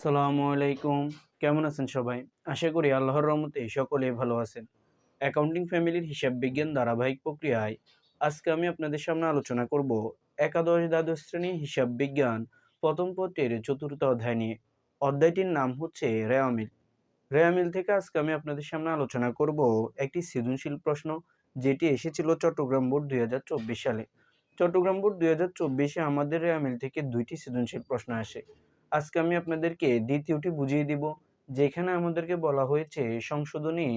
সালামু আলাইকুম। কেমন আছেন সবাই? আশা করি আল্লাহর রহমতে সকলে ভালো আছেন। অ্যাকাউন্টিং ফ্যামিলির হিসাব বিজ্ঞান ধারাবাহিক প্রক্রিয়ায় আজকে আমি আপনাদের সামনে আলোচনা করব একাদশ দ্বাদশ শ্রেণি হিসাব বিজ্ঞান প্রথম পত্রের চতুর্থ অধ্যায় নিয়ে। অধ্যায়টির নাম হচ্ছে রেয়ামিল রেয়ামিল থেকে আজকে আমি আপনাদের সামনে আলোচনা করব একটি সৃজনশীল প্রশ্ন যেটি এসেছিল চট্টগ্রাম বোর্ড দুই হাজার চব্বিশ সালে। চট্টগ্রাম বোর্ড দুই আমাদের রেয়ামিল থেকে দুইটি সৃজনশীল প্রশ্ন আসে। আজকে আমি আপনাদেরকে দ্বিতীয়টি বুঝিয়ে দিব, যেখানে আমাদেরকে বলা হয়েছে সংশোধনী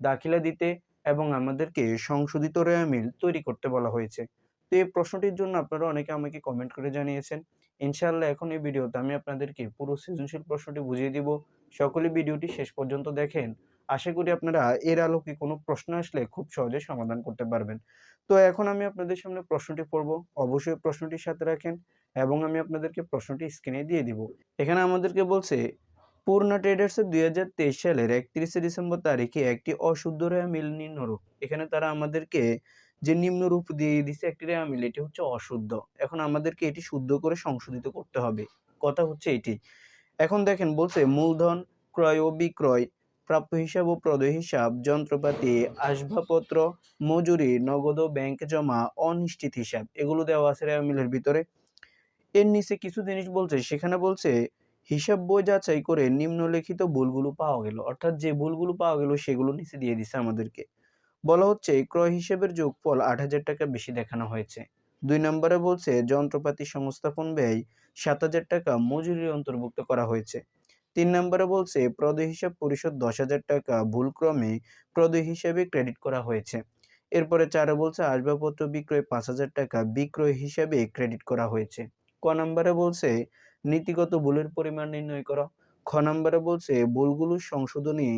দাখিলা দিতে এবং আমাদেরকে সংশোধিত রেয়ামিল তৈরি করতে বলা হয়েছে। তো এই প্রশ্নটির জন্য আপনারা অনেকে আমাকে কমেন্ট করে জানিয়েছেন। ইনশাআল্লাহ এখন এই ভিডিওতে আমি আপনাদেরকে পুরো সৃজনশীল প্রশ্নটি বুঝিয়ে দিব। সকলে ভিডিওটি শেষ পর্যন্ত দেখেন। আশা করি আপনারা এর আলোকে কোনো প্রশ্ন আসলে খুব সহজে সমাধান করতে পারবেন। তো এখন আমি আপনাদের সামনে প্রশ্নটি পড়ব। অবশ্যই প্রশ্নটির সাথে রাখেন। এবং আমি আপনাদেরকে প্রশ্নটি স্ক্রিনে দিয়ে দিব। এখানে আমাদেরকে বলছে, পূর্ণা ট্রেডার্সের দুই হাজার তেইশ সালের একত্রিশে ডিসেম্বর তারিখে একটি অশুদ্ধ রেয়া মিল নিম্নরূপ। এখানে তারা আমাদেরকে যে নিম্নরূপ দিয়ে দিছে একটি রেয়া মিল, এটি হচ্ছে অশুদ্ধ। এখন আমাদেরকে এটি শুদ্ধ করে সংশোধিত করতে হবে। কথা হচ্ছে এটি। এখন দেখেন, বলছে মূলধন, ক্রয় ও বিক্রয়, প্রাপ্য হিসাব ও প্রদয় হিসাব, যন্ত্রপাতি, আসবাবপত্র, মজুরি, নগদ ও ব্যাংক জমা, অনিশ্চিত হিসাব, এগুলো দেওয়া আছে রেয়া মিলের ভিতরে। এর নিচে কিছু জিনিস বলছে, সেখানে বলছে, হিসাব বই যাচাই করে নিম্নলিখিত ভুলগুলো পাওয়া গেল। অর্থাৎ যে ভুলগুলো পাওয়া গেল, সেগুলো নিচে দিয়ে দিছে আমাদেরকে। বলা হচ্ছে, ক্রয় হিসেবের যোগফল আট হাজার টাকা বেশি দেখানো হয়েছে। দুই নম্বরে বলছে, যন্ত্রপাতি সংস্থাপন ব্যয় সাত হাজার টাকা মজুরি অন্তর্ভুক্ত করা হয়েছে। তিন নম্বরে বলছে, প্রদয় হিসাব পরিশোধ দশ হাজার টাকা, ভুলক্রমে প্রদয় হিসাবে ক্রেডিট করা হয়েছে। এরপরে চারে বলছে, আসবাবপত্র বিক্রয় পাঁচ হাজার টাকা, বিক্রয় হিসাবে ক্রেডিট করা হয়েছে। ক নম্বরে বলছে, নীতিগত ভুলের পরিমাণ নির্ণয় করো। খ নম্বরে বলছে, ভুলগুলো সংশোধনী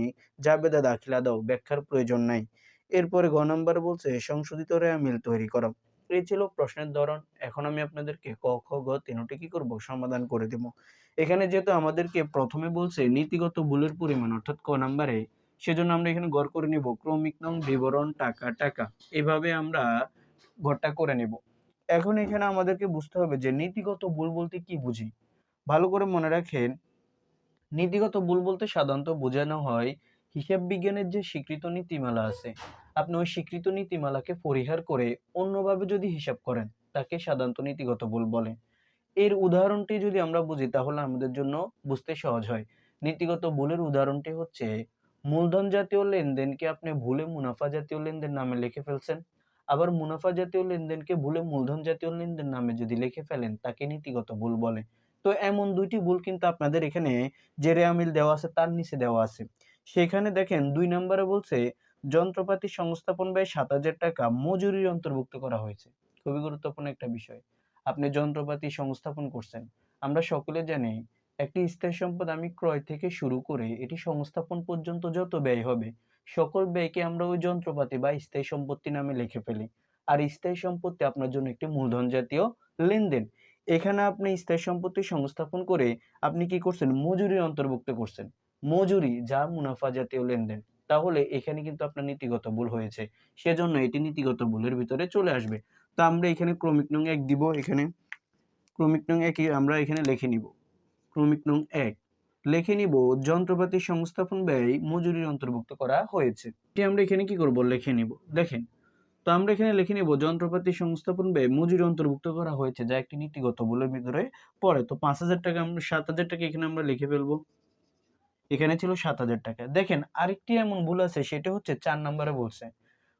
জাবেদা দাখিলা দাও, ব্যাখ্যার প্রয়োজন নাই। এরপরে গ নম্বরে বলছে, সংশোধিত রেয়ামিল তৈরি করো। এই ছিল প্রশ্নের ধরন। এখন আমি আপনাদেরকে ক, খ, গ তিনটি কি করব সমাধান করে দেব। এখানে যেহেতু আমাদেরকে প্রথমে বলছে, নীতিগত ভুলের পরিমাণ, অর্থাৎ ক নম্বরে, সেজন্য আমরা এখানে গড় করে নিব, ক্রমিক নং বিবরণ টাকা টাকা। এভাবে আমরা ঘরটা করে নিব। এখন এখানে আমাদেরকে বুঝতে হবে যে নীতিগত ভুল বলতে কি বুঝি? ভালো করে মনে রাখেন, নীতিগত ভুল বলতে সাধারণত বোঝানো হয় হিসাব বিজ্ঞানের যে স্বীকৃত নীতিমালা আছে, আপনি ওই স্বীকৃত নীতিমালাকে পরিহার করে অন্যভাবে যদি হিসাব করেন, তাকে সাধারণত নীতিগত ভুল বলে। এর উদাহরণটি যদি আমরা বুঝি, তাহলে আমাদের জন্য বুঝতে সহজ হয়। নীতিগত ভুলের উদাহরণটি হচ্ছে, মূলধন জাতীয় লেনদেনকে আপনি ভুলে মুনাফা জাতীয় লেনদেন নামে লিখে ফেলছেন। আবার মুনাফা জাতীয় লেনদেনকে ভুলে মূলধন জাতীয় লেনদেন নামে যদি লিখে ফেলেন, তাকে নীতিগত ভুল বলে। তো এমন দুইটি ভুল কিন্তু আপনাদের এখানে যে রেয়ামিল দেওয়া আছে, তার নিচে দেওয়া আছে। সেখানে দেখেন, দুই নম্বরে বলছে, যন্ত্রপাতি সংস্থাপন ব্যয় সাত হাজার টাকা মজুরির অন্তর্ভুক্ত করা হয়েছে। খুবই গুরুত্বপূর্ণ একটা বিষয়। আপনি যন্ত্রপাতি সংস্থাপন করছেন। আমরা সকলে জানি, একটি স্থায়ী সম্পদ আমি ক্রয় থেকে শুরু করে এটি সংস্থাপন পর্যন্ত যত ব্যয় হবে সকল ব্যয়কে আমরা ওই যন্ত্রপাতি বা স্থায়ী সম্পত্তি নামে লিখে ফেলি। আর স্থায়ী সম্পত্তি আপনার জন্য একটি মূলধন জাতীয় লেনদেন। এখানে আপনি স্থায়ী সম্পত্তি সংস্থাপন করে আপনি কি করছেন? মজুরির অন্তর্ভুক্ত করছেন। মজুরি যা মুনাফা জাতীয় লেনদেন। তাহলে এখানে কিন্তু আপনার নীতিগত ভুল হয়েছে। সেজন্য এটি নীতিগত ভুলের ভিতরে চলে আসবে। তো আমরা এখানে ক্রমিক নং এক দিব। এখানে ক্রমিক নং এক আমরা এখানে লিখে নিব। ক্রমিক নং এক। লিখে নিব, যন্ত্রপাতি সংস্থাপন ব্যয় মজুরির অন্তর্ভুক্ত করা হয়েছে। এটি আমরা এখানে কি করব? লিখে নিব। দেখেন, তো আমরা এখানে লিখে নিব, যন্ত্রপাতি সংস্থাপন ব্যয় মজুরি অন্তর্ভুক্ত করা হয়েছে, যা একটি নীতিগত ভুলের ভিতরে পড়ে। তো পাঁচ হাজার টাকা আমরা সাত হাজার টাকা এখানে আমরা লিখে ফেলব। এখানে ছিল সাত হাজার টাকা। দেখেন, আরেকটি এমন ভুল আছে, সেটা হচ্ছে চার নম্বরে বলছে।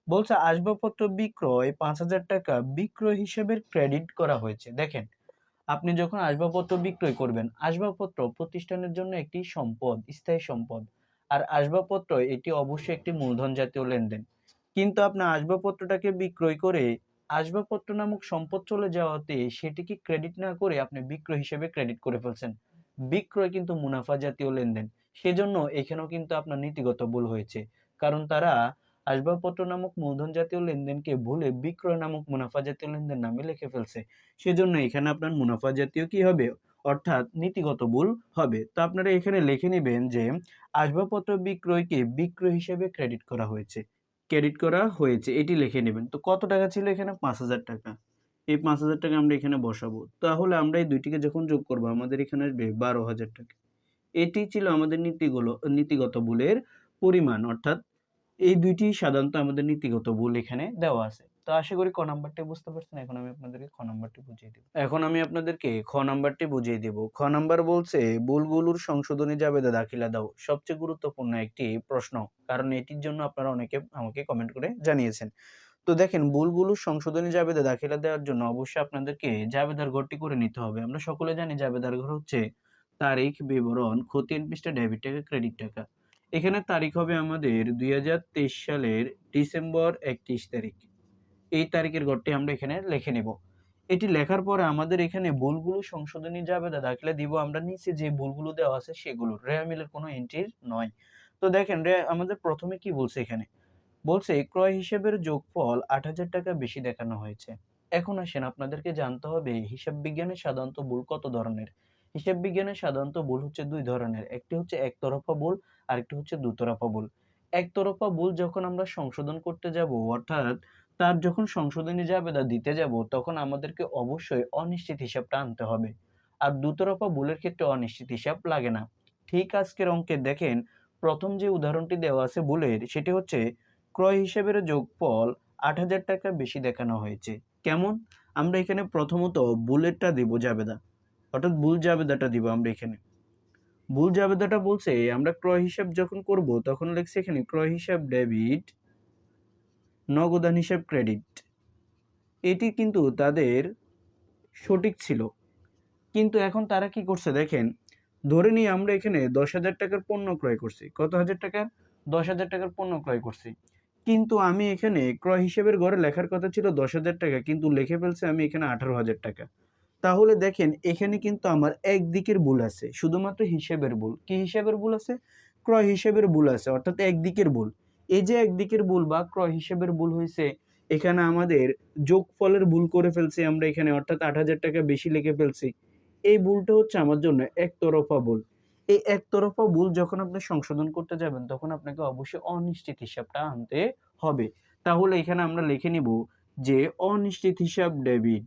বলছে, আসবাবপত্র বিক্রয় পাঁচ হাজার টাকা বিক্রয় হিসেবে ক্রেডিট করা হয়েছে। দেখেন আপনি যখন আসবাবপত্র বিক্রয় করবেন, আসবাবপত্র প্রতিষ্ঠানের জন্য একটি সম্পদ, স্থায়ী সম্পদ। আর আসবাবপত্র এটি অবশ্যই একটি মূলধন জাতীয় লেনদেন। কিন্তু আপনার আসবাবপত্রটাকে বিক্রয় করে আসবাবপত্র নামক সম্পদ চলে যাওয়াতে সেটিকে ক্রেডিট না করে আপনি বিক্রয় হিসেবে ক্রেডিট করে ফেলছেন? বিক্রয় কিন্তু মুনাফা জাতীয় লেনদেন। সেজন্য এখানেও কিন্তু আপনার নীতিগত ভুল হয়েছে। কারণ তারা আসবাবপত্র নামক মূলধন জাতীয় লেনদেনকে ভুলে বিক্রয় নামক মুনাফা জাতীয় লেনদেন নামে লিখে ফেলছে। সেজন্য এখানে আপনার মুনাফা জাতীয় কি হবে? অর্থাৎ নীতিগত ভুল হবে। তো আপনারা এখানে লিখে নেবেন যে আসবাবপত্র বিক্রয়কে বিক্রয় হিসেবে ক্রেডিট করা হয়েছে। ক্রেডিট করা হয়েছে, এটি লিখে নেবেন। তো কত টাকা ছিল এখানে? পাঁচ হাজার টাকা। এই পাঁচ হাজার টাকা আমরা এখানে বসাবো। তাহলে আমরা এই দুইটিকে যখন যোগ করব, আমাদের এখানে আসবে বারো হাজার টাকা। এটি ছিল আমাদের নীতিগুলো, নীতিগত ভুলের পরিমাণ, অর্থাৎ এই দুইটি সাধারণত আমাদের নীতিগত ভুল এখানে দেওয়া আছে। তো আশা করি ক নাম্বারটি বুঝতে পারছেন। এখন আমি আপনাদেরকে খ নাম্বারটি বুঝিয়ে দেব। এখন আমি আপনাদেরকে খ নাম্বারটি বুঝিয়ে দেব। খ নাম্বার বলছে, ভুলগুলোর সংশোধনী জাবেদা দাখিলা দাও। সবচেয়ে গুরুত্বপূর্ণ একটি প্রশ্ন, কারণ এটির জন্য আপনারা অনেকে আমাকে কমেন্ট করে জানিয়েছেন। তো দেখেন ভুলগুলো সংশোধনী জাবেদা দাখিলা দেওয়ার জন্য অবশ্যই আপনাদেরকে জাবেদার ঘরটি করে নিতে হবে। আমরা সকলে জানি জাবেদার ঘর হচ্ছে তারিখ, বিবরণ খতিয়ান পৃষ্ঠা, ডেবিট টাকা, ক্রেডিট টাকা। এখানে তারিখ হবে আমাদের দুই হাজার তেইশ সালের ডিসেম্বর একত্রিশ তারিখ। এই তারিখের ঘরটি আমরা এখানে লিখে নেব। এটি লেখার পরে আমাদের এখানে ভুলগুলো সংশোধনী জাবেদা দাখিলা দিব। আমরা নিচে যে ভুলগুলো দেওয়া আছে সেগুলো। রেয়া মিলের কোনো এন্ট্রির নয়। তো দেখেন, রে, আমাদের প্রথমে কি বলছে এখানে? বলছে, ক্রয় হিসেবের যোগফল আট হাজার টাকা বেশি দেখানো হয়েছে। এখন আসেন, আপনাদেরকে জানতে হবে হিসাব বিজ্ঞানের সাধারণত ভুল কত ধরনের? হিসাব বিজ্ঞানের সাধারণত ভুল হচ্ছে দুই ধরনের, একটি হচ্ছে একতরফা ভুল, আরেকটি হচ্ছে দুতরফা ভুল। একতরফা ভুল যখন আমরা সংশোধন করতে যাব, অর্থাৎ তার যখন সংশোধনী জাবেদা দিতে যাব, তখন আমাদেরকে অবশ্যই অনিশ্চিত হিসাবটা আনতে হবে। আর দুতরফা ভুলের ক্ষেত্রে অনিশ্চিত হিসাব লাগে না। ঠিক আজকের অঙ্কে দেখেন, প্রথম যে উদাহরণটি দেওয়া আছে ভুলের, সেটি হচ্ছে ক্রয় হিসেবের যোগফল আট হাজার টাকা বেশি দেখানো হয়েছে। কেমন? আমরা এখানে প্রথমত বুলেটটা দিব জাবেদা। অর্থাৎ ভুল জাবেদাটা দিব আমরা এখানে। ভুল জাবেদাটা বলছে, আমরা ক্রয় হিসাব যখন করব, তখন লিখছে এখানে, ক্রয় হিসাব ডেবিট নগদান হিসাব ক্রেডিট। এটি কিন্তু তাদের সঠিক ছিল। কিন্তু এখন তারা কি করছে দেখেন, ধরে নিয়ে আমরা এখানে দশ হাজার টাকার পণ্য ক্রয় করছি। কত হাজার টাকার? দশ হাজার টাকার পণ্য ক্রয় করছি। কিন্তু আমি এখানে ক্রয় হিসেবের ঘরে লেখার কথা ছিল দশ হাজার টাকা, কিন্তু লিখে ফেলছে আমি এখানে আঠারো হাজার টাকা। তাহলে দেখেন, এখানে কিন্তু আমার একদিকের ভুল আছে, শুধুমাত্র হিসেবের ভুল। কি হিসেবের ভুল আছে? ক্রয় হিসেবের ভুল আছে, অর্থাৎ একদিকের ভুল। এই যে একদিকের ভুল বা ক্রয় হিসেবের ভুল হয়েছে, এখানে আমাদের যোগফলের ভুল করে ফেলছি আমরা এখানে, অর্থাৎ আট হাজার টাকা বেশি লিখে ফেলছি। এই ভুলটা হচ্ছে আমার জন্য একতরফা ভুল। এই একতরফা ভুল যখন আপনি সংশোধন করতে যাবেন, তখন আপনাকে অবশ্যই অনিশ্চিত হিসাবটা আনতে হবে। তাহলে এখানে আমরা লিখে নিব যে, অনিশ্চিত হিসাব ডেবিট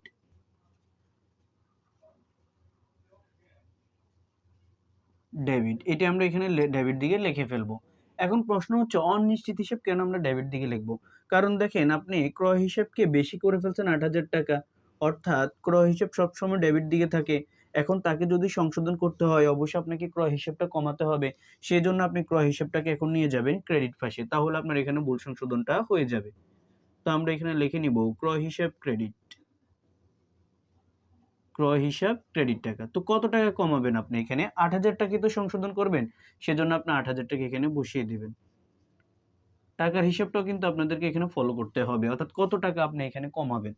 ডেবিট। এটি আমরা এখানে ডেবিট দিকে লিখে ফেলব। এখন প্রশ্ন হচ্ছে, অনিশ্চিত হিসাব কেন আমরা ডেবিট দিকে লিখব? কারণ দেখেন, আপনি ক্রয় হিসাবকে বেশি করে ফেলছেন আট হাজার টাকা। অর্থাৎ ক্রয় হিসাব সবসময় ডেবিট দিকে থাকে। এখন তাকে যদি সংশোধন করতে হয়, অবশ্যই আপনাকে ক্রয় হিসাবটা কমাতে হবে। সেই জন্য আপনি ক্রয় হিসাবটাকে এখন নিয়ে যাবেন ক্রেডিট পাশে তাহলে আপনার এখানে ভুল সংশোধনটা হয়ে যাবে। তো আমরা এখানে লিখে নিব, ক্রয় হিসাব ক্রেডিট। ক্রয় হিসাব ক্রেডিট টাকা। তো কত টাকা কমাবেন আপনি এখানে? আট হাজার টাকা তো সংশোধন করবেন, সেজন্য আপনি আট হাজার টাকা এখানে বসিয়ে দিবেন। টাকার হিসাবটাও কিন্তু আপনাদেরকে এখানে ফলো করতে হবে, অর্থাৎ কত টাকা আপনি এখানে কমাবেন।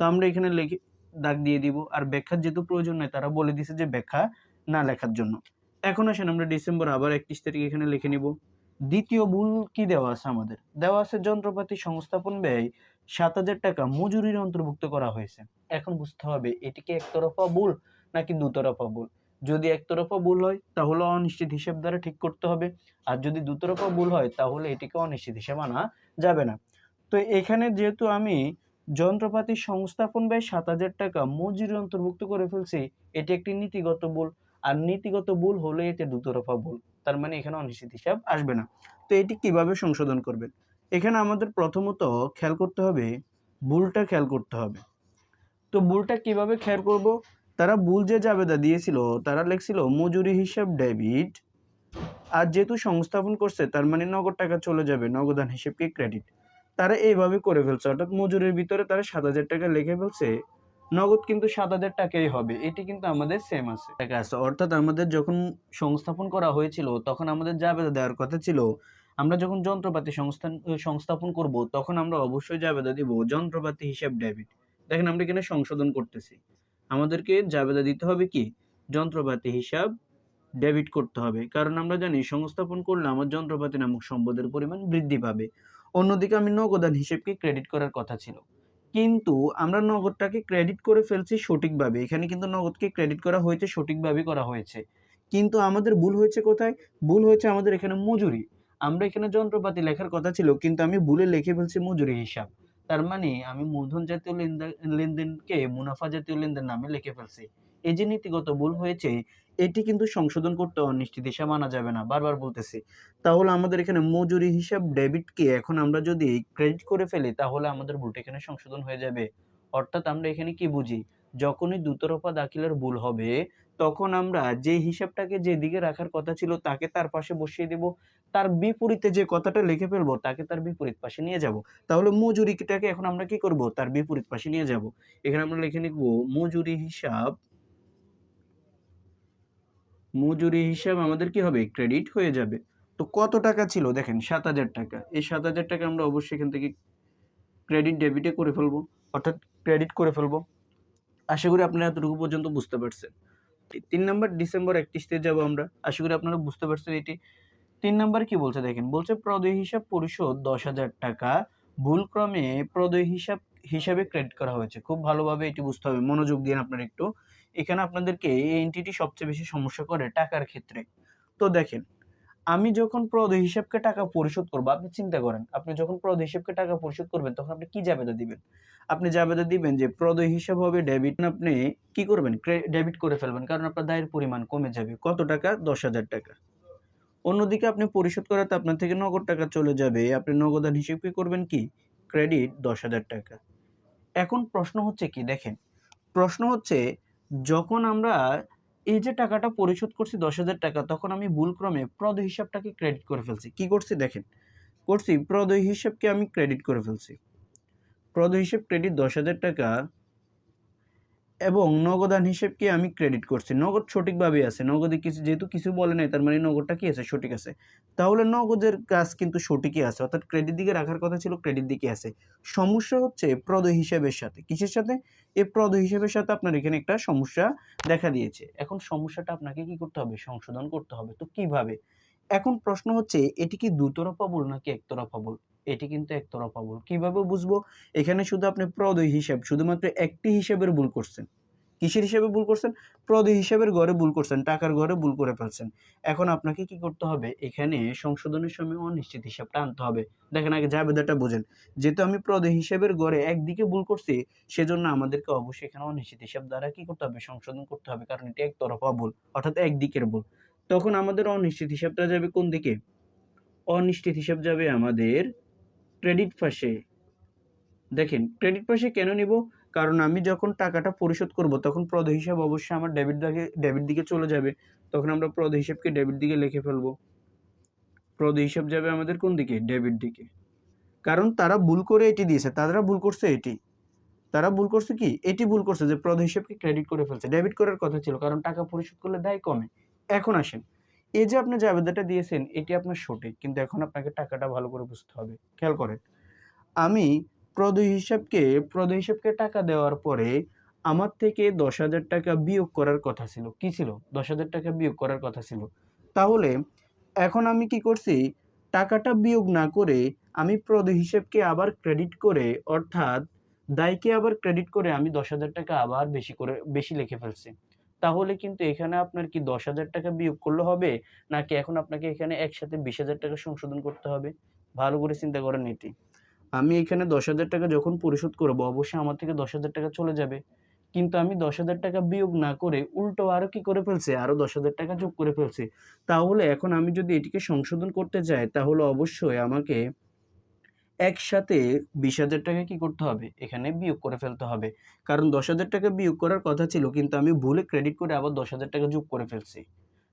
তো আমরা এখানে লিখে, দাগ দিয়ে দিব, আর ব্যাখ্যার যেহেতু প্রয়োজন নয়, তারা বলে দিছে যে ব্যাখ্যা না লেখার জন্য। এখন আসেন আমরা ডিসেম্বর আবার একত্রিশ তারিখ এখানে লিখে নিব। দ্বিতীয় ভুল কি দেওয়া আছে আমাদের? দেওয়া আছে যন্ত্রপাতি সংস্থাপন ব্যয় সাত হাজার টাকা মজুরির অন্তর্ভুক্ত করা হয়েছে। এখন বুঝতে হবে, এটি কি একতরফা ভুল নাকি দুতরফা ভুল? যদি একতরফা ভুল হয়, তাহলে অনিশ্চিত হিসাব দ্বারা ঠিক করতে হবে। আর যদি দুতরফা ভুল হয়, তাহলে এটিকে অনিশ্চিত হিসাব আনা যাবে না। তো এখানে যেহেতু আমি যন্ত্রপাতি সংস্থাপন ব্যয় সাত হাজার টাকা মজুরি অন্তর্ভুক্ত করে ফেলছি, এটি একটি নীতিগত ভুল। আর নীতিগত ভুল হলে এতে দুতরফা ভুল। তার মানে এখানে অনিশ্চিত হিসাব আসবে না। তো এটি কীভাবে সংশোধন করবেন? এখানে আমাদের প্রথমত খেয়াল করতে হবে ভুলটা খেয়াল করতে হবে। তো ভুলটা কীভাবে খেয়াল করব? তারা ভুল যে জাবেদা দিয়েছিল, তারা লিখছিল, মজুরি হিসাব ডেবিট। আর যেহেতু সংস্থাপন করছে, তার মানে নগদ টাকা চলে যাবে, নগদান হিসেবকে ক্রেডিট? তারা এইভাবে করে ফেলছে, অর্থাৎ মজুরির ভিতরে তারা সাত হাজার টাকা লিখে ফেলছে, নগদ কিন্তু সাত হাজার টাকাই হবে, এটি কিন্তু আমাদের সেম আছে টাকা আছে। অর্থাৎ আমাদের যখন সংস্থাপন করা হয়েছিল, তখন আমাদের জাবেদা দেওয়ার কথা ছিল আমরা যখন যন্ত্রপাতি সংস্থান সংস্থাপন করব, তখন আমরা অবশ্যই জাবেদা দিব যন্ত্রপাতি হিসাব ডেবিট। দেখেন আমরা এখানে সংশোধন করতেছি। আমাদেরকে জাবেদা দিতে হবে কি? যন্ত্রপাতি হিসাব ডেবিট করতে হবে। কারণ আমরা জানি সংস্থাপন করলে আমার যন্ত্রপাতি নামক সম্পদের পরিমাণ বৃদ্ধি পাবে। অন্যদিকে আমি নগদান হিসেবকে ক্রেডিট করার কথা ছিল। কিন্তু আমরা নগদটাকে ক্রেডিট করে ফেলছি সঠিকভাবে। এখানে কিন্তু নগদকে ক্রেডিট করা হয়েছে, সঠিকভাবে করা হয়েছে। কিন্তু আমাদের ভুল হয়েছে কোথায়? ভুল হয়েছে আমাদের এখানে মজুরি। আমরা এখানে যন্ত্রপাতি লেখার কথা ছিল, কিন্তু আমি ভুলে লিখে ফেলছি মজুরি হিসাব। তার মানে আমি মূলধন জাতীয় লেনদেন লেনদেনকে মুনাফা জাতীয় লেনদেন নামে লিখে ফেলছি। এই যে নীতিগত ভুল হয়েছে, এটি কিন্তু সংশোধন করতে অনিশ্চিত হিসাব মানা যাবে না। বারবার বলতেছি, তাহলে আমাদের এখানে মজুরি হিসাব ডেবিটকে এখন আমরা যদি ক্রেডিট করে ফেলি, তাহলে আমাদের ভুলটা এখানে সংশোধন হয়ে যাবে। অর্থাৎ আমরা এখানে কি বুঝি? যখনই দুতরফা দাখিলের ভুল হবে, তখন আমরা যে হিসাবটাকে যেদিকে রাখার কথা ছিল, তাকে তার পাশে বসিয়ে দেব। তার বিপরীতে যে কথাটা লিখে ফেলব, তাকে তার বিপরীত পাশে নিয়ে যাব। তাহলে মজুরিটাকে এখন আমরা কি করব? তার বিপরীত পাশে নিয়ে যাব। এখানে আমরা লিখে নিব মজুরি হিসাব মজুরি হিসাব আমাদের কি হবে? ক্রেডিট হয়ে যাবে। তো কত টাকা ছিল? দেখেন, সাত হাজার টাকা। এই সাত হাজার টাকা আমরা অবশ্যই এখান থেকে ক্রেডিট, ডেবিটে করে ফেলব। অর্থাৎ ক্রেডিট করে ফেলব। আশা করি আপনারা এতটুকু পর্যন্ত বুঝতে পারছেন। তিন নম্বর ডিসেম্বর একত্রিশতে যাব আমরা। আশা করি আপনারা বুঝতে পারছেন এটি। তিন নম্বর কি বলছে দেখেন? বলছে প্রদয় হিসাব পরিশোধ দশ হাজার টাকা। ভুলক্রমে প্রদয় হিসাব, হিসাবে ক্রেডিট করা হয়েছে। খুব ভালোভাবে এটি বুঝতে হবে। মনোযোগ দিন আপনারা একটু। এখানে আপনাদেরকে এই এন্টিটি সবচেয়ে বেশি সমস্যা করে টাকার ক্ষেত্রে। তো দেখেন, আমি যখন প্রদয় হিসাবকে টাকা পরিশোধ করব, আপনি চিন্তা করেন, আপনি যখন প্রদয় হিসাবকে টাকা পরিশোধ করবেন, তখন আপনি কি জাবেদা দিবেন? আপনি জাবেদা দিবেন যে প্রদয় হিসাব হবে ডেবিট আপনি কি করবেন? ডেবিট করে ফেলবেন, কারণ আপনার দায়ের পরিমাণ কমে যাবে। কত টাকা? দশ হাজার টাকা। অন্যদিকে আপনি পরিশোধ করাতে আপনার থেকে নগদ টাকা চলে যাবে। আপনি নগদান হিসেব কি করবেন কি? ক্রেডিট দশ হাজার টাকা। এখন প্রশ্ন হচ্ছে কি? দেখেন, প্রশ্ন হচ্ছে যখন আমরা এই যে টাকাটা পরিশোধ করছি দশ হাজার টাকা, তখন আমি ভুলক্রমে প্রদয় হিসাবটাকে ক্রেডিট করে ফেলছি? কি করছি? দেখেন, করছি প্রদয় হিসাবকে আমি ক্রেডিট করে ফেলছি। প্রদয় হিসেব ক্রেডিট দশ হাজার টাকা এবং নগদান হিসেবকে আমি ক্রেডিট করছি? নগদ সঠিকভাবেই আছে। নগদে কিছু, যেহেতু কিছু বলে নাই, তার মানে নগদটা কি আছে? সঠিক আছে। তাহলে নগদের কাজ কিন্তু সঠিকই আছে। অর্থাৎ ক্রেডিট দিকে রাখার কথা ছিল ক্রেডিট দিকে আছে। সমস্যা হচ্ছে প্রদ হিসাবের সাথে। কিসের সাথে? এই প্রদ হিসাবের সাথে আপনার এখানে একটা সমস্যা দেখা দিয়েছে। এখন সমস্যাটা আপনাকে কি করতে হবে? সংশোধন করতে হবে। তো কীভাবে? এখন প্রশ্ন হচ্ছে, এটি কি দুতরফা বল নাকি একতরফা ভুল? এটি কিন্তু একতরফা ভুল। কীভাবে বুঝব? এখানে শুধু আপনি প্রদয় হিসাব, শুধুমাত্র একটি হিসাবের ভুল করছেন। কিসের হিসাবে ভুল করছেন? প্রদয় হিসাবের ঘরে ভুল করছেন, টাকার ঘরে ভুল করে ফেলছেন। এখন আপনাকে কি করতে হবে? এখানে সংশোধনের সময় অনিশ্চিত হিসাবটা আনতে হবে। দেখেন আগে জাবেদাটা বোঝেন। যেহেতু আমি প্রদয় হিসাবের ঘরে একদিকে ভুল করছি, সেজন্য আমাদেরকে অবশ্যই এখানে অনিশ্চিত হিসাব দ্বারা কি করতে হবে? সংশোধন করতে হবে, কারণ এটি একতরফা ভুল, অর্থাৎ একদিকের ভুল। তখন আমাদের অনিশ্চিত হিসাবটা যাবে কোন দিকে? অনিশ্চিত হিসাব যাবে আমাদের ক্রেডিট পাশে। দেখেন, ক্রেডিট পাশে কেন নিব? কারণ আমি যখন টাকাটা পরিশোধ করব, তখন প্রদ হিসাব অবশ্যই আমার ডেবিট দিকে ডেবিট দিকে চলে যাবে। তখন আমরা প্রদ হিসাবকে ডেবিট দিকে লিখে ফেলব। প্রদ হিসাব যাবে আমাদের কোন দিকে? ডেবিট দিকে। কারণ তারা ভুল করে এটি দিয়েছে, তারা ভুল করছে এটি। তারা ভুল করছে কি? এটি ভুল করছে যে প্রদ হিসাবকে ক্রেডিট করে ফেলছে। ডেবিট করার কথা ছিল, কারণ টাকা পরিশোধ করলে দায় কমে। এখন আসেন এই যে আপনি যে আবেদনটা দিয়েছেন, এটি আপনার সঠিক, কিন্তু এখন আপনাকে টাকাটা ভালো করে বুঝতে হবে। খেয়াল করেন, আমি প্রদয় হিসাবকে প্রদয় হিসাবকে টাকা দেওয়ার পরে আমার থেকে দশ হাজার টাকা বিয়োগ করার কথা ছিল। কি ছিল? দশ হাজার টাকা বিয়োগ করার কথা ছিল। তাহলে এখন আমি কি করছি? টাকাটা বিয়োগ না করে আমি প্রদয় হিসাবকে আবার ক্রেডিট করে, অর্থাৎ দায়কে আবার ক্রেডিট করে আমি দশ হাজার টাকা আবার বেশি করে, বেশি লিখে ফেলছি। তাহলে কিন্তু এখানে আপনার কি দশ হাজার টাকা বিয়োগ করলে হবে? নাকি এখন আপনাকে এখানে একসাথে বিশ হাজার টাকা সংশোধন করতে হবে? ভালো করে চিন্তা করেন এটি। আমি এখানে দশ হাজার টাকা যখন পরিশোধ করব, অবশ্যই আমার থেকে দশ হাজার টাকা চলে যাবে। কিন্তু আমি দশ হাজার টাকা বিয়োগ না করে উল্টো আরও কি করে ফেলছে? আরও দশ হাজার টাকা যোগ করে ফেলছে। তাহলে এখন আমি যদি এটিকে সংশোধন করতে যাই তাহলে অবশ্যই আমাকে একসাথে বিশ হাজার টাকা কী করতে হবে? এখানে বিয়োগ করে ফেলতে হবে। কারণ দশ হাজার টাকা বিয়োগ করার কথা ছিল, কিন্তু আমি ভুলে ক্রেডিট করে আবার দশ হাজার টাকা যোগ করে ফেলছি।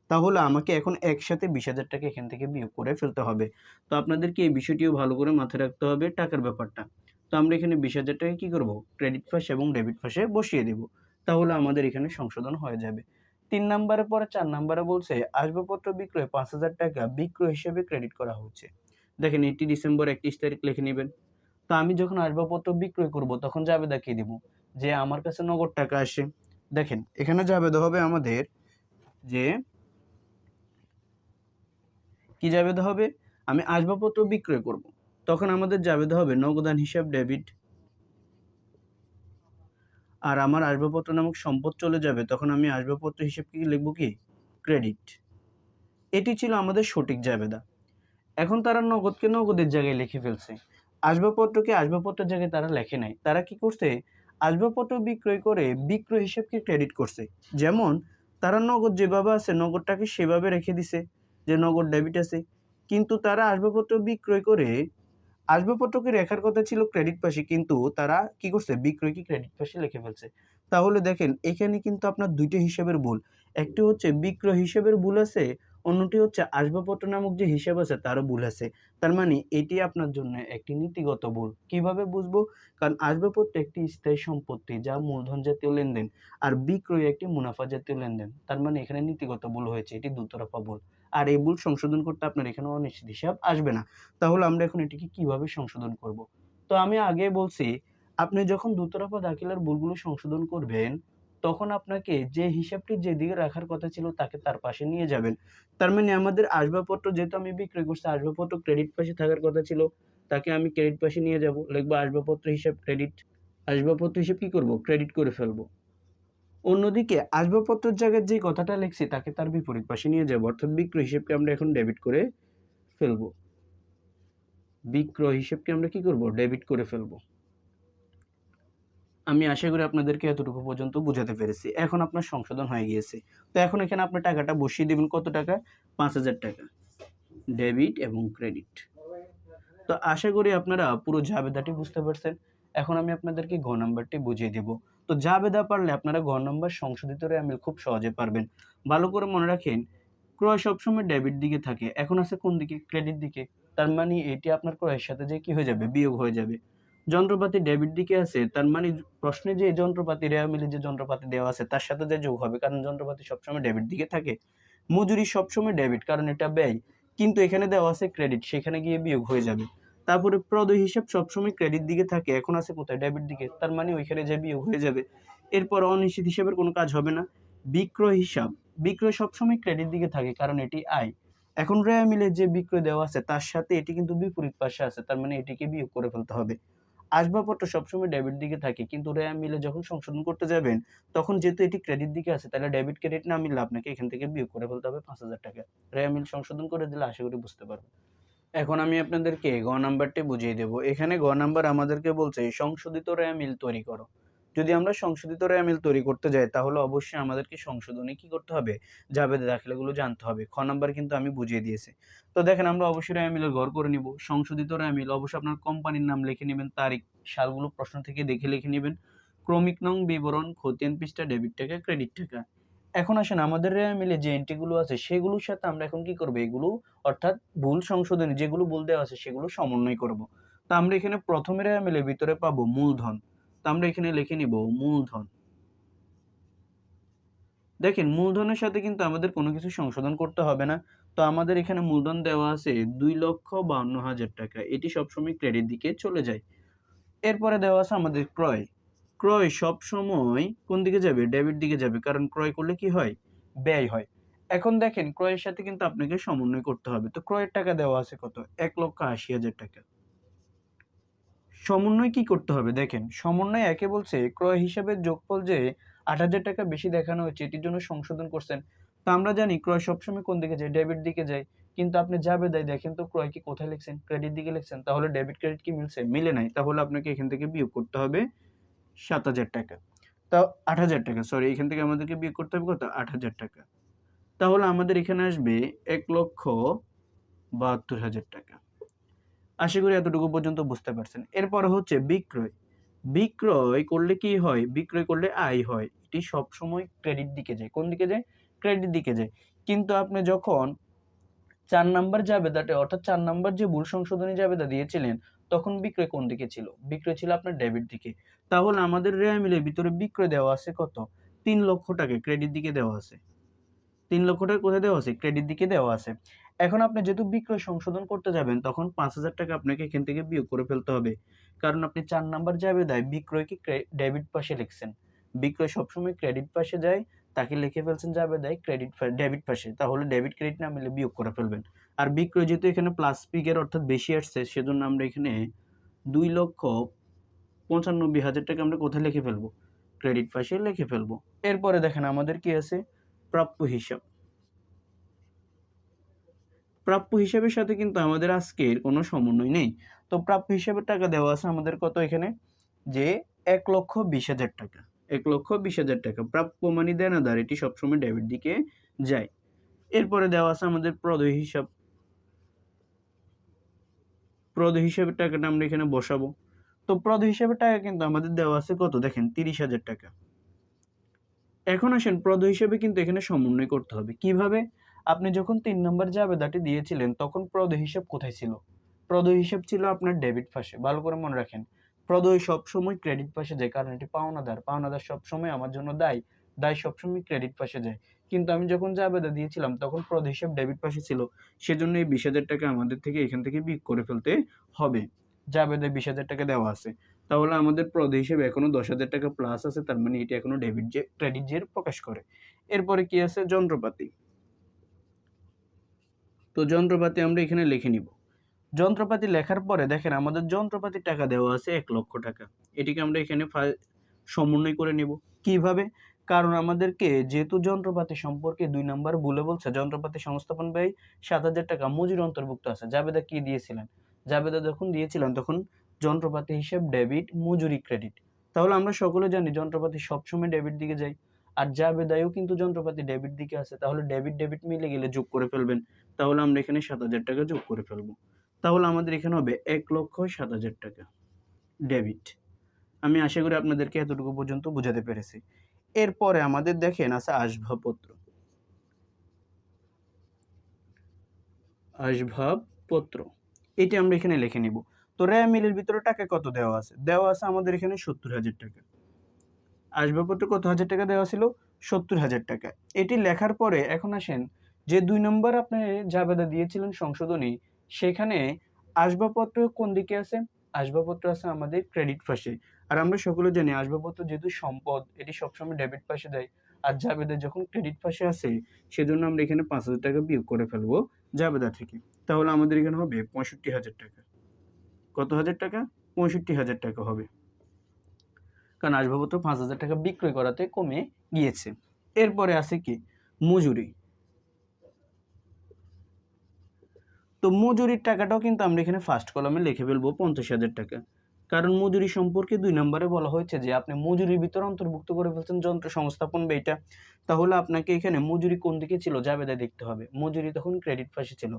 তাহলে আমাকে এখন একসাথে বিশ হাজার টাকা এখান থেকে বিয়োগ করে ফেলতে হবে। তো আপনাদেরকে এই বিষয়টিও ভালো করে মাথায় রাখতে হবে টাকার ব্যাপারটা। তো আমরা এখানে বিশ হাজার টাকা কী করব? ক্রেডিট ফাঁস এবং ডেবিট ফাঁসে বসিয়ে দেব। তাহলে আমাদের এখানে সংশোধন হয়ে যাবে। তিন নম্বরে পরে চার নম্বরে বলছে, আসবাবপত্র বিক্রয় পাঁচ হাজার টাকা বিক্রয় হিসেবে ক্রেডিট করা হচ্ছে। দেখেন এটি ডিসেম্বর একত্রিশ তারিখ লিখে নেবেন। তো আমি যখন আসবাবপত্র বিক্রয় করব, তখন যাবে দেখিয়ে দিব যে আমার কাছে নগদ টাকা আসে। দেখেন, এখানে যাবে হবে আমাদের যে কি জাবেদা হবে? আমি আসবাবপত্র বিক্রয় করব। তখন আমাদের জাবেদা হবে নগদান হিসাব ডেবিট। আর আমার আসবাবপত্র নামক সম্পদ চলে যাবে, তখন আমি আসবাবপত্র হিসেব কি লিখব কি? ক্রেডিট। এটি ছিল আমাদের সঠিক জাবেদা। এখন তারা নগদকে নগদের জায়গায় লিখে ফেলছে। আসবাবপত্রকে আসবাবপত্রের জায়গায় তারা লেখে নাই। তারা কি করছে? আসবাবপত্র বিক্রয় করে বিক্রয় হিসেবকে ক্রেডিট করছে। যেমন, তারা নগদ যেভাবে আছে, নগদটাকে সেভাবে রেখে দিছে, যে নগদ ডেবিট আছে। কিন্তু তারা আসবাবপত্র বিক্রয় করে, আসবাবপত্রকে রেখার কথা ছিল ক্রেডিট পাশে কিন্তু তারা কি করছে? বিক্রয়কে ক্রেডিট পাশে লিখে ফেলছে। তাহলে দেখেন, এখানে কিন্তু আপনার দুইটা হিসাবের ভুল। একটি হচ্ছে বিক্রয় হিসাবের ভুল আছে অন্যটি হচ্ছে আসবাবপত্র নামক যে হিসাব আছে, তারও ভুল আছে। তার মানে এটি আপনার জন্য একটি নীতিগত ভুল। কীভাবে বুঝব? কারণ আসবাবপত্র একটি স্থায়ী সম্পত্তি যা মূলধন জাতীয় লেনদেন আর বিক্রয় একটি মুনাফা জাতীয় লেনদেন। তার মানে এখানে নীতিগত ভুল হয়েছে, এটি দুতরফা ভুল। আর এই ভুল সংশোধন করতে আপনার এখানে অনিশ্চিত হিসাব আসবে না। তাহলে আমরা এখন এটিকে কীভাবে সংশোধন করব? তো আমি আগে বলছি, আপনি যখন দুতরফা দাখিলার ভুলগুলো সংশোধন করবেন তখন আপনাকে যে হিসাবটি যেদিকে রাখার কথা ছিল তাকে তার পাশে নিয়ে যাবেন। তার মানে আমাদের আসবাবপত্র যেহেতু আমি বিক্রয় করছি, আসবাবপত্র ক্রেডিট পাশে থাকার কথা ছিল, তাকে আমি ক্রেডিট পাশে নিয়ে যাব। লিখব আসবাবপত্র হিসাব ক্রেডিট আসবাবপত্র হিসাব কি করব? ক্রেডিট করে ফেলব। অন্যদিকে আসবাবপত্রের জায়গায় যে কথাটা লিখছি তাকে তার বিপরীত পাশে নিয়ে যাব। অর্থাৎ বিক্রয় হিসেবকে আমরা এখন ডেবিট করে ফেলব। বিক্রয় হিসেবকে আমরা কি করব? ডেবিট করে ফেলব। আমি আশা করি আপনাদেরকে এতটুকু পর্যন্ত বোঝাতে পেরেছি। এখন আপনার সংশোধন হয়ে গিয়েছে। তো এখন এখানে আপনার টাকাটা বসিয়ে দেবেন কত টাকা? পাঁচ হাজার টাকা। ডেবিট এবং ক্রেডিট। তো আশা করি আপনারা পুরো জাবেদাটি বুঝতে পারছেন। এখন আমি আপনাদেরকে ঘ নাম্বারটি বুঝিয়ে দেব। তো জাবেদা পারলে আপনারা ঘ নাম্বার সংশোধিত রেয়ামিল খুব সহজে পারবেন। ভালো করে মনে রাখেন, ক্রয় সবসময় ডেবিট দিকে থাকে। এখন আছে কোন দিকে? ক্রেডিট দিকে। তার মানে এটি আপনার ক্রয়ের সাথে যে কি হয়ে যাবে? বিয়োগ হয়ে যাবে। যন্ত্রপাতি ডেবিট দিকে আছে, তার মানে প্রশ্নে যে যন্ত্রপাতি রেয়া মিলে যে যন্ত্রপাতি দেওয়া আছে, তার সাথে যে যোগ হবে, কারণ যন্ত্রপাতি সবসময় ডেবিট দিকে থাকে। মজুরি সবসময় ডেবিট কারণ এটা ব্যয়। কিন্তু এখানে দেওয়া আছে ক্রেডিট সেখানে গিয়ে বিয়োগ হয়ে যাবে। তারপরে প্রদ হিসাব সবসময় ক্রেডিট দিকে থাকে, এখন আছে কোথায় ডেবিট দিকে, তার মানে ওইখানে যে বিয়োগ হয়ে যাবে। এরপর অনিশ্চিত হিসাবের কোনো কাজ হবে না। বিক্রয় হিসাব, বিক্রয় সবসময় ক্রেডিট দিকে থাকে, কারণ এটি আয়। এখন রেয়া মিলে যে বিক্রয় দেওয়া আছে, তার সাথে এটি কিন্তু বিপরীত পাশে আছে, তার মানে এটিকে বিয়োগ করে ফেলতে হবে। আসবাবপত্র সবসময় ডেবিট দিকে থাকে। কিন্তু রেয়া মিলে যখন সংশোধন করতে যাবেন, তখন যেহেতু এটি ক্রেডিট দিকে আছে, তাহলে ডেবিট ক্রেডিট না মিললে আপনাকে এখান থেকে বিয়োগ করে ফেলতে হবে পাঁচ হাজার টাকা। রেয়া মিল সংশোধন করে দিলে আশা করি বুঝতে পারবেন এখন আমি আপনাদেরকে গ নাম্বারটি বুঝিয়ে দেবো। এখানে গ নাম্বার আমাদেরকে বলছে, সংশোধিত রেয়া মিল তৈরি করো। যদি আমরা সংশোধিত রেয়া মিল তৈরি করতে যাই, তাহলে অবশ্যই আমাদেরকে সংশোধনে কি করতে হবে? জাবেদ দাখিলাগুলো জানতে হবে। খ নাম্বার কিন্তু আমি বুঝিয়ে দিয়েছি। তো দেখেন, আমরা অবশ্যই রেয়া ঘর করে নিব। সংশোধিত রেয়া মিল অবশ্যই আপনার কোম্পানির নাম লিখে নেবেন, তারিখ, সালগুলো প্রশ্ন থেকে দেখে লিখে নেবেন। ক্রমিক নং, বিবরণ, খতিয়ান পৃষ্ঠা ডেবিট টাকা ক্রেডিট টাকা। এখন আসেন, আমাদের মিলে যে এন্ট্রিগুলো আছে, সেগুলোর সাথে আমরা এখন কি করব? এগুলো, অর্থাৎ ভুল সংশোধনী, যেগুলো ভুল দেওয়া আছে, সেগুলো সমন্বয় করব। তো আমরা এখানে প্রথমে মিলে ভিতরে পাবো মূলধন। তো আমরা এখানে লিখে নিব মূলধন। দেখেন, মূলধনের সাথে কিন্তু আমাদের কোনো কিছু সংশোধন করতে হবে না। তো আমাদের এখানে মূলধন দেওয়া আছে দুই লক্ষ বাউন্ন হাজার টাকা। এটি সবসময় ক্রেডিট দিকে চলে যায়। এরপরে দেওয়া আছে আমাদের ক্রয়। ক্রয় সব সময় কোন দিকে যাবে? ডেবিট দিকে যাবে। কারণ ক্রয় করলে কি হয়? ব্যয় হয়। এখন দেখেন, ক্রয়ের সাথে কিন্তু আপনাকে সমন্বয় করতে হবে। তো ক্রয়ের টাকা দেওয়া আছে কত? এক লক্ষ আশি হাজার টাকা। সমন্বয় কি করতে হবে? দেখেন, সমন্বয় একে বলছে ক্রয় হিসাবে যোগফল যে আট হাজার টাকা বেশি দেখানো হচ্ছে এটির জন্য সংশোধন করছেন। তো আমরা জানি ক্রয় সবসময় কোন দিকে যায়? ডেবিট দিকে যায়। কিন্তু আপনি যাবে দেয়, দেখেন তো ক্রয় কি কোথায় লিখছেন? ক্রেডিট দিকে লিখছেন। তাহলে ডেবিট ক্রেডিট কি মিলছে? মিলে নাই। তাহলে আপনাকে এখান থেকে বিয়োগ করতে হবে সাত হাজার টাকা। তা আট হাজার টাকা সরি এখান থেকে আমাদেরকে বিয়োগ করতে হবে কত? আট হাজার টাকা। তাহলে আমাদের এখানে আসবে এক লক্ষ বাহাত্তর হাজার টাকা। আশা করি এতটুকু পর্যন্ত বুঝতে পারছেন। এরপরে হচ্ছে বিক্রয়। বিক্রয় করলে কি হয়? বিক্রয় করলে আয় হয়। এটি সবসময় ক্রেডিট দিকে যায়। কোন দিকে যায়? ক্রেডিট দিকে যায়। কিন্তু আপনি যখন চার নাম্বার জাবেদাটা অর্থাৎ চার নাম্বার যে ভুল সংশোধনী জাবেদা দিয়েছিলেন, তখন বিক্রয় কোন দিকে ছিল? বিক্রয় ছিল আপনার ডেবিট দিকে। তাহলে আমাদের রেয়া মিলের ভিতরে বিক্রয় দেওয়া আছে কত? তিন লক্ষ টাকা ক্রেডিট দিকে দেওয়া আছে। তিন লক্ষ টাকা কোথায় দেওয়া আছে? ক্রেডিট দিকে দেওয়া আছে। এখন আপনি যেহেতু বিক্রয় সংশোধন করতে যাবেন, তখন পাঁচ হাজার টাকা আপনাকে এখান থেকে বিয়োগ করে ফেলতে হবে। কারণ আপনি চার নাম্বার যাবে দেয় বিক্রয়কে ডেবিট পাশে লিখছেন। বিক্রয় সবসময় ক্রেডিট পাশে যায়, তাকে লিখে ফেলছেন যাবে দেয় ক্রেডিট ডেবিট পাশে। তাহলে ডেবিট ক্রেডিট না মিলে বিয়োগ করে ফেলবেন। আর বিক্রয় যেহেতু এখানে প্লাস পিকের অর্থাৎ বেশি আসছে, সেজন্য আমরা এখানে দুই লক্ষ পঁচানব্বই হাজার টাকা আমরা কোথায় লিখে ফেলব? ক্রেডিট পাশে লিখে ফেলব। এরপরে দেখেন আমাদের কি আছে? প্রাপ্য হিসাব। প্রাপ্য হিসাবের সাথে কিন্তু আমাদের আজকের কোনো সমন্বয় নেই। তো প্রাপ্য হিসেবে টাকা দেওয়া আছে আমাদের কত এখানে? যে এক লক্ষ বিশ হাজার টাকা। এক লক্ষ বিশ হাজার টাকা। প্রাপ্য মানি দেনাদার এটি সবসময় ডেবিট দিকে যায়। এরপরে দেওয়া আছে আমাদের প্রদয় হিসাব। প্রদ হিসেবে টাকাটা আমরা এখানে বসাবো। তো প্রদ হিসেবে টাকা কিন্তু আমাদের দেওয়া আছে কত? দেখেন, তিরিশ হাজার টাকা। এখন আসেন, প্রদ হিসেবে কিন্তু এখানে সমন্বয় করতে হবে। কীভাবে? আপনি যখন তিন নম্বর জাবেদাটি দিয়েছিলেন, তখন প্রদ হিসেব কোথায় ছিল? প্রদ হিসেব ছিল আপনার ডেবিট পাশে। ভালো করে মনে রাখেন প্রদয় সবসময় ক্রেডিট পাশে যায়, কারণ এটি পাওনাদার। পাওনাদার সবসময় আমার জন্য দায় দায় সবসময় ক্রেডিট পাশে যায়। কিন্তু আমি যখন জাবেদা দিয়েছিলাম, তখন প্রদ হিসেব ডেবিট পাশে ছিল। সেজন্য এই বিশ হাজার টাকা আমাদের থেকে এখান থেকে বিক করে ফেলতে হবে। জাবেদে বিশ হাজার টাকা দেওয়া আছে। তাহলে আমাদের প্রদ হিসেবে এখনও দশ হাজার টাকা প্লাস আছে, তার মানে এটি এখনও ডেবিট যে ক্রেডিট যে প্রকাশ করে। এরপরে কি আছে? যন্ত্রপাতি। তো যন্ত্রপাতি আমরা এখানে লিখে নিব। যন্ত্রপাতি লেখার পরে দেখেন, আমাদের যন্ত্রপাতি টাকা দেওয়া আছে এক লক্ষ টাকা। এটিকে আমরা এখানে সমন্বয় করে নিব। কীভাবে? কারণ আমাদেরকে যেহেতু যন্ত্রপাতি সম্পর্কে দুই নাম্বার বলে বলছে, যন্ত্রপাতি সংস্থাপন ব্যয় সাত হাজার টাকা, মজুরি অন্তর্ভুক্ত আছে। জাবেদা কি দিয়েছিলেন? জাবেদা যখন দিয়েছিলেন, তখন যন্ত্রপাতি হিসেব ডেবিট মজুরি ক্রেডিট তাহলে আমরা সকলে জানি যন্ত্রপাতি সবসময় ডেবিট দিকে যায়। আর জাবেদায়ও কিন্তু যন্ত্রপাতি ডেবিট দিকে আছে। তাহলে ডেবিট ডেবিট মিলে গেলে যোগ করে ফেলবেন। তাহলে আমরা এখানে সাত হাজার টাকা যোগ করে ফেলব। তাহলে আমাদের এখানে হবে এক লক্ষ সাত হাজার টাকা ডেবিট আমি আশা করি আপনাদেরকে এতটুকু পর্যন্ত বোঝাতে পেরেছি। এরপরে আমাদের দেখেন আছে আসবাবপত্র। আসবাবপত্র। এটি আমরা এখানে লিখে নিব। তো র্যা মিলের ভিতরে টাকা কত দেওয়া আছে? দেওয়া আছে আমাদের এখানে সত্তর হাজার টাকা। আসবাবপত্র কত হাজার টাকা দেওয়া ছিল? সত্তর হাজার টাকা। এটি লেখার পরে এখন আসেন, যে দুই নম্বর আপনি জাবেদা দিয়েছিলেন সংশোধনী, সেখানে আসবাবপত্র কোন দিকে আছে? আসবাবপত্র আছে আমাদের ক্রেডিট পাশে। আর আমরা সকলে জানি আসবাবপত্র যেহেতু সম্পদ, এটি সবসময় ডেবিট পাশে দেয়। আর জাবেদা যখন ক্রেডিট পাশে আছে, সেজন্য আমরা এখানে পাঁচ হাজার টাকা বিয়োগ করে ফেলব জাবেদা থেকে। তাহলে আমাদের এখানে হবে পঁয়ষট্টি হাজার টাকা। কত হাজার টাকা? পঁয়ষট্টি হাজার টাকা হবে। কারণ আসবাবপত্র পাঁচ হাজার টাকা বিক্রয় করাতে কমে গিয়েছে। এরপরে আছে কি? মজুরি। তো মজুরির টাকাটাও কিন্তু আমরা এখানে ফার্স্ট কলামে লিখে ফেলব পঞ্চাশ হাজার টাকা। কারণ মজুরি সম্পর্কে দুই নম্বরে বলা হয়েছে যে, আপনি মজুরির ভিতরে অন্তর্ভুক্ত করে ফেলছেন যন্ত্র সংস্থাপন ব্যয়টা তাহলে আপনাকে এখানে মজুরি কোন দিকে ছিল? জাবেদা দেখতে হবে। মজুরি তখন ক্রেডিট পাশে ছিল।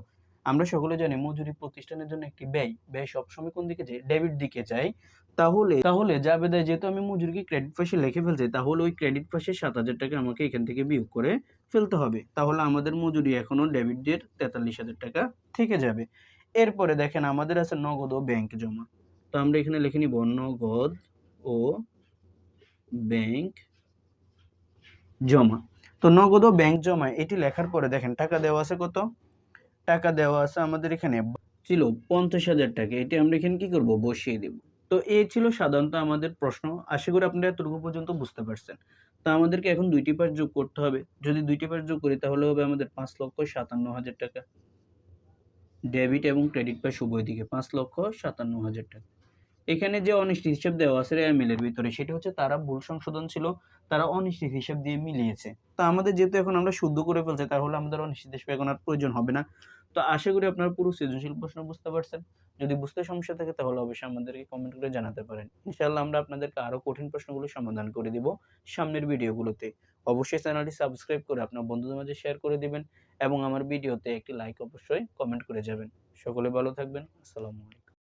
আমরা সকলে জানি মজুরি প্রতিষ্ঠানের জন্য একটি ব্যয়। ব্যয় সবসময় কোন দিকে যায়? ডেবিট দিকে যায়। তাহলে তাহলে জাবেদায় যেহেতু আমি মজুরিকে ক্রেডিট পাশে লিখে ফেলছি, তাহলে ওই ক্রেডিট পাশে সাত হাজার টাকা আমাকে এখান থেকে বিয়োগ করে ফেলতে হবে। তাহলে আমাদের মজুরি এখনও ডেবিট দিয়ে তেতাল্লিশ হাজার টাকা থেকে যাবে। এরপরে দেখেন আমাদের আছে নগদ ও ব্যাংক জমা। তো আমরা এখানে লিখে নিব নগদ ও ব্যাংক জমা। তো নগদ ও ব্যাংক জমা, এটি লেখার পরে দেখেন টাকা দেওয়া আছে কত? টাকা দেওয়া আছে আমাদের এখানে। ছিল পঞ্চাশ হাজার টাকা, এটি আমরা এখানে কি করব? বসিয়ে দেব। তো এই ছিল সাধারণত আমাদের প্রশ্ন। আশা করি আপনারা এতটুকু পর্যন্ত বুঝতে পারছেন। তা আমাদেরকে এখন দুইটি পার্ট যোগ করতে হবে। যদি দুইটি পার্ট যোগ করি, তাহলে হবে আমাদের পাঁচ লক্ষ সাতান্ন হাজার টাকা। ডেবিট এবং ক্রেডিট পাস উভয় দিকে, পাঁচ লক্ষ সাতান্ন হাজার টাকা। এখানে যে অনিশ্চিত হিসাব দেওয়া আছে রেয়ামিলের ভিতরে, সেটা হচ্ছে তারা ভুল সংশোধন ছিল, তারা অনিশ্চিত হিসাব দিয়ে মিলিয়েছে। তা আমাদের যেহেতু এখন আমরা শুদ্ধ করে ফেলছি, তাহলে আমাদের অনিশ্চিত হিসাব এখন আর প্রয়োজন হবে না। তো আশা করি আপনারা পুরো সৃজনশীল প্রশ্ন বুঝতে পারছেন। যদি বুঝতে সমস্যা থাকে, তাহলে অবশ্যই আমাদেরকে কমেন্ট করে জানাতে পারেন। ইনশাআল্লাহ আমরা আপনাদেরকে আরও কঠিন প্রশ্নগুলো সমাধান করে দিব সামনের ভিডিওগুলোতে। অবশ্যই চ্যানেলটি সাবস্ক্রাইব করে আপনার বন্ধুদের মাঝে শেয়ার করে দিবেন এবং আমার ভিডিওতে একটি লাইক অবশ্যই কমেন্ট করে যাবেন। সকলে ভালো থাকবেন। আসসালামু আলাইকুম।